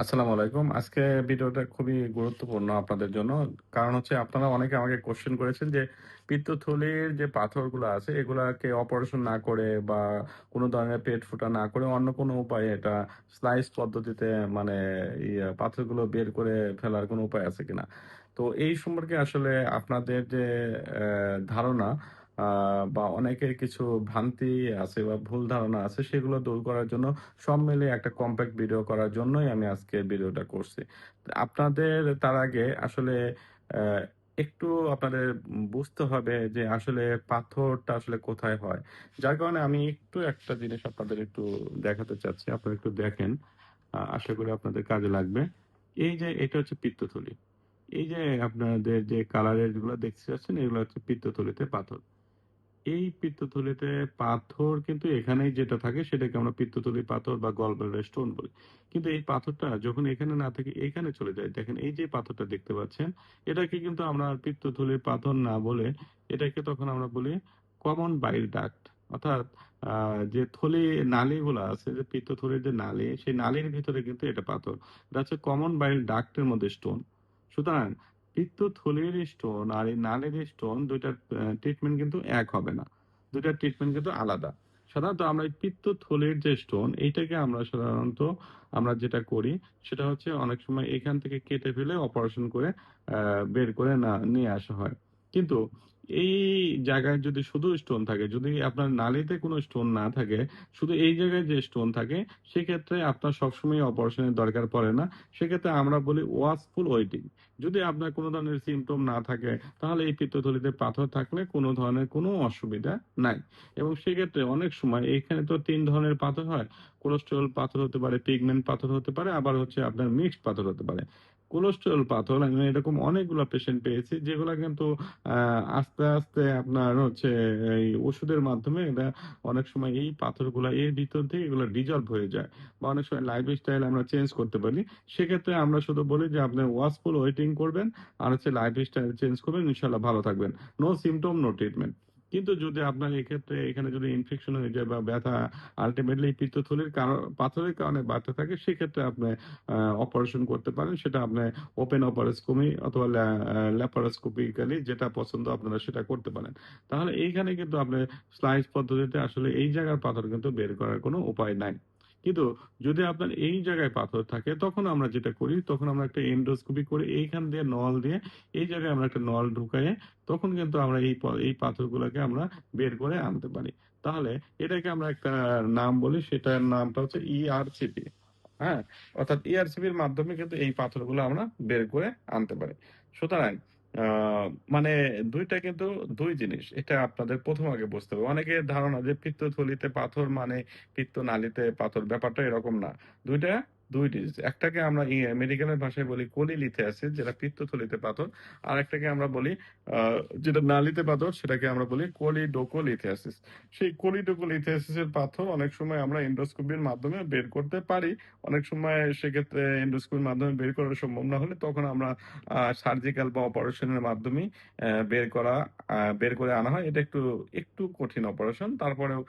আসসালামু আলাইকুম। আজকে ভিডিওটা খুবই গুরুত্বপূর্ণ আপনাদের জন্য। কারণ হচ্ছে আপনারা অনেকে আমাকে কোয়েশ্চেন করেছেন যে পিত্তথলির যে পাথরগুলো আছে, এগুলাকে অপারেশন না করে বা কোনো ধরনের পেট ফোঁটা না করে অন্য কোনো উপায়ে এটা স্লাইস পদ্ধতিতে মানে পাথরগুলো বের করে ফেলার কোনো উপায় আছে কিনা? তো এই সম্পর্কে আসলে আপনাদের যে ধারণা বা অনেকের কিছু ভ্রান্তি আছে বা ভুল ধারণা আছে, সেগুলো দূর করার জন্য সব মিলিয়ে একটা কম্প্যাক্ট ভিডিও করার জন্যই আমি আজকে ভিডিওটা করছি। আপনাদের তার আগে আসলে একটু আপনাদের বুঝতে হবে যে আসলে পাথরটা আসলে কোথায় হয়? যার কারণে আমি একটু একটা জিনিস আপনাদের একটু দেখাতে চাচ্ছি। আপনারা একটু দেখেন। আশা করি আপনাদের কাজে লাগবে। এই যে এটা হচ্ছে পিত্তথলি। এই যে আপনাদের যে কালারেরগুলা দেখতে পাচ্ছেন এগুলো হচ্ছে পিত্তথলিতে পাথর। এই পিত্তথলিতে পাথর কিন্তু এখানেই যেটা থাকে সেটাকে আমরা পিত্তথলির পাথর বা গলব্লাডার স্টোন বলি। কিন্তু এই পাথরটা যখন এখানে না থেকে এখানে চলে যায়, দেখেন এই যে পাথরটা দেখতে পাচ্ছেন, এটাকে কিন্তু আমরা পিত্তথলির পাথর না বলে এটাকে তখন আমরা বলি কমন বাইল ডাক্ট। অর্থাৎ যে থলি নালীগুলা আছে যে পিত্তথলির যে নালী, সেই নালীর ভিতরে কিন্তু এটা পাথর। এটা হচ্ছে কমন বাইল ডাক্টের মধ্যে স্টোন। সুতরাং পিত্তথলির স্টোন আর এই নালের স্টোন দুইটার ট্রিটমেন্ট কিন্তু এক হবে না। দুইটার ট্রিটমেন্ট কিন্তু আলাদা। সাধারণত আমরা এই পিত্তথলির যে স্টোন এইটাকে আমরা সাধারণত আমরা যেটা করি, সেটা হচ্ছে অনেক সময় এখান থেকে কেটে ফেলে অপারেশন করে বের করে না, নিয়ে আসা হয়। কিন্তু এই জায়গায় যদি শুধু স্টোন থাকে, যদি আপনার নালীতে কোনো স্টোন না থাকে, শুধু এই জায়গায় যে স্টোন থাকে সেক্ষেত্রে আপনার সবসময় অপারেশনের দরকার পড়ে না। সেক্ষেত্রে আমরা বলি ওয়াচফুল ওয়েটিং। যদি আপনার কোনো ধরনের সিম্পটম না থাকে তাহলে এই পিত্তথলিতে পাথর থাকলে কোনো ধরনের কোনো অসুবিধা নাই। এবং সেক্ষেত্রে অনেক সময় এখানে তো তিন ধরনের পাথর হয়। কোলেস্টেরল পাথর হতে পারে, পিগমেন্ট পাথর হতে পারে, আবার হচ্ছে আপনার মিক্সড পাথর হতে পারে। কোলেস্টেরল পাথর আমি এরকম অনেকগুলা পেশেন্ট পেয়েছি যেগুলা কিন্তু আস্তে, আস্তে আপনার হচ্ছে এই ওষুধের মাধ্যমে এটা অনেক সময় এই পাথরগুলা এর ভিতর থেকে এগুলো ডিজলভ হয়ে যায়। বা অনেক সময় লাইফস্টাইল আমরা চেঞ্জ করতে পারি। সেক্ষেত্রে আমরা শুধু বলি যে আপনি ওয়াচফুল ওয়েটিং করবেন আর হচ্ছে লাইফস্টাইল চেঞ্জ করবেন ইনশাআল্লাহ ভালো থাকবেন। No symptom, no treatment. কিন্তু যদি আপনার এক্ষেত্রে এখানে যদি ইনফেকশন হয়ে যায় বা ব্যথা আলটিমেটলি পিত্তথলির কারণ, পাথরের কারণে বাড়তে থাকে, সেক্ষেত্রে আপনি অপারেশন করতে পারেন। সেটা আপনি ওপেন অপারোস্কোমি অথবা ল্যাপারোস্কোপিক্যালি যেটা পছন্দ আপনারা সেটা করতে পারেন। তাহলে এইখানে কিন্তু আপনি স্লাইস পদ্ধতিতে আসলে এই জায়গার পাথর কিন্তু বের করার কোনো উপায় নাই। কিন্তু যদি আপনার এই জায়গায় পাথর থাকে, তখন আমরা যেটা করি, তখন আমরা একটা এন্ডোস্কোপি করে এইখান দিয়ে নল দিয়ে এই জায়গায় আমরা একটা নল ঢুকায়ে তখন কিন্তু আমরা এই এই পাথরগুলাকে আমরা বের করে আনতে পারি। তাহলে এটাকে আমরা একটা নাম বলি, সেটার নামটা হচ্ছে ইআরসিপি। হ্যাঁ? অর্থাৎ ইআরসিপির মাধ্যমে কিন্তু এই পাথরগুলো আমরা বের করে আনতে পারি। সুতরাং মানে দুইটা কিন্তু দুই জিনিস। এটা আপনাদের প্রথম আগে বুঝতে হবে। অনেকে ধারণা যে পিত্ত থলিতে পাথর মানে পিত্ত নালিতে পাথর ব্যাপারটা এরকম না। ২ ২ ডিজিজ। একটাকে আমরা মেডিকেলের ভাষায় বলি কোলিলিথিয়াসিস যেটা পিত্তথলিতে পাথর। আরেকটাকে আমরা বলি যেটা নালীতে পাথর সেটাকে আমরা বলি কোলিডোকোলিথিয়াসিস। সেই কোলিডোকোলিথিয়াসিস এর পাথর অনেক সময় আমরা এন্ডোস্কোপির মাধ্যমে বের করতে পারি। অনেক সময় সেক্ষেত্রে এন্ডোস্কোপির মাধ্যমে বের করা সম্ভব না হলে তখন আমরা সার্জিক্যাল বা অপারেশনের মাধ্যমে বের করা বের করে আনা হয়। এটা একটু, একটু কঠিন অপারেশন। তারপরেও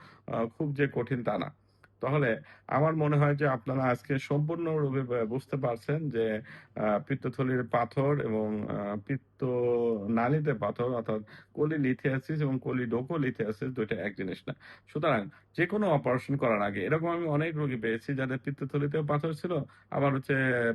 খুব যে কঠিন তা না। তাহলে আমার মনে হয় যে আপনারা আজকে সম্পূর্ণরূপে বুঝতে পারছেন যে পিত্তথলির পাথর এবং আ পিত্তনালীতে পাথর অর্থাৎ কোলিলিথিয়াসিস এবং কোলিডোকোলিথিয়াসিস ২ টা এক জিনিস না। সুতরাং যেকোনো অপারেশন করার আগে এরকম আমি অনেক রোগী পেয়েছি যাদের পিত্তথলিতেও পাথর ছিল, আবার হচ্ছে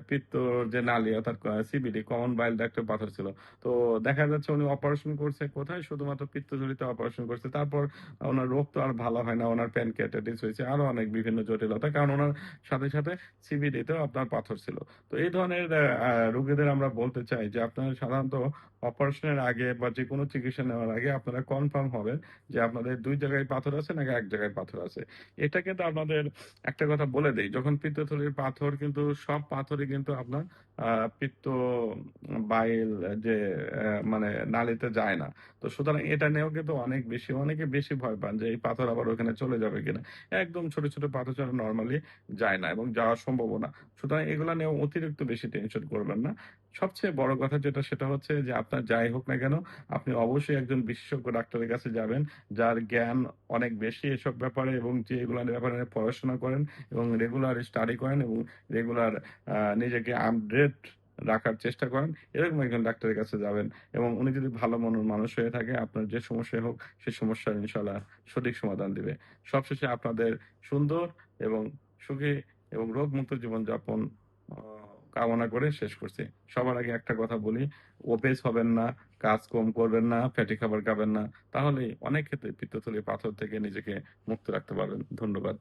পিত্তর যে নালী অর্থাৎ সিবিডি কমন বাইল ডাক্টেও পাথর ছিল। তো দেখা যাচ্ছে উনি অপারেশন করছে কোথায়? শুধুমাত্র পিত্তথলিতে অপারেশন করছে। তারপর ওনার রোগ তো আর ভালো হয় না। উনার প্যানক্রিয়াটাইটিস হয়েছে। আরও অনেক বিভিন্ন জটিলতা। কারণ উনার সাথে, সাথে সিবিডিতেও আপনার পাথর ছিল। তো এই ধরনের রোগীদের আমরা বলতে চাই যে আপনারা সাধারণত অপারেশনের আগে বা যেকোনো চিকিৎসা নেওয়ার আগে আপনারা কনফার্ম হবেন যে আপনাদের ২ জায়গায় পাথর আছে নাকি ১ জায়গায় পাথর আছে। এটা কিন্তু আপনাদের একটা কথা বলে দেই, যখন পিত্তথলির পাথর কিন্তু সব পাথরই কিন্তু আপনার পিত্ত বাইল যে মানে নালিতে যায় না তো সুতরাং এটা নিয়েও কিন্তু অনেক বেশি অনেকে বেশি ভয় পান যে এই পাথর আবার ওখানে চলে যাবে কিনা একদম ছোট ছোট পাথর ছাড়া নর্মালি যায় না এবং যাওয়ার সম্ভাবনা। সুতরাং এগুলা নিয়ে অতিরিক্ত বেশি টেনশন করবেন না। সবচেয়ে বড় কথা যেটা, সেটা হচ্ছে যে আপনার যাই হোক না কেন, আপনি অবশ্যই একজন বিশেষজ্ঞ ডাক্তারের কাছে যাবেন, যার জ্ঞান অনেক বেশি এসব ব্যাপারে এবং যে এগুলোর ব্যাপারে পড়াশোনা করেন এবং রেগুলার স্টাডি করেন এবং রেগুলার নিজেকে আপডেট রাখার চেষ্টা করেন। এরকম একজন ডাক্তারের কাছে যাবেন এবং উনি যদি ভালো মনের মানুষ হয়ে থাকে, আপনার যে সমস্যা হোক সেই সমস্যার ইনশাল্লাহ সঠিক সমাধান দিবে। সবশেষে আপনাদের সুন্দর এবং সুখী এবং রোগমুক্ত জীবনযাপন কামনা করে শেষ করছি। সবার আগে একটা কথা বলি ওপেস হবেন না, কাজ কম করবেন না, ফ্যাটি খাবার খাবেন না, তাহলেই অনেক ক্ষেত্রে পিত্তথলি পাথর থেকে নিজেকে মুক্ত রাখতে পারবেন। ধন্যবাদ।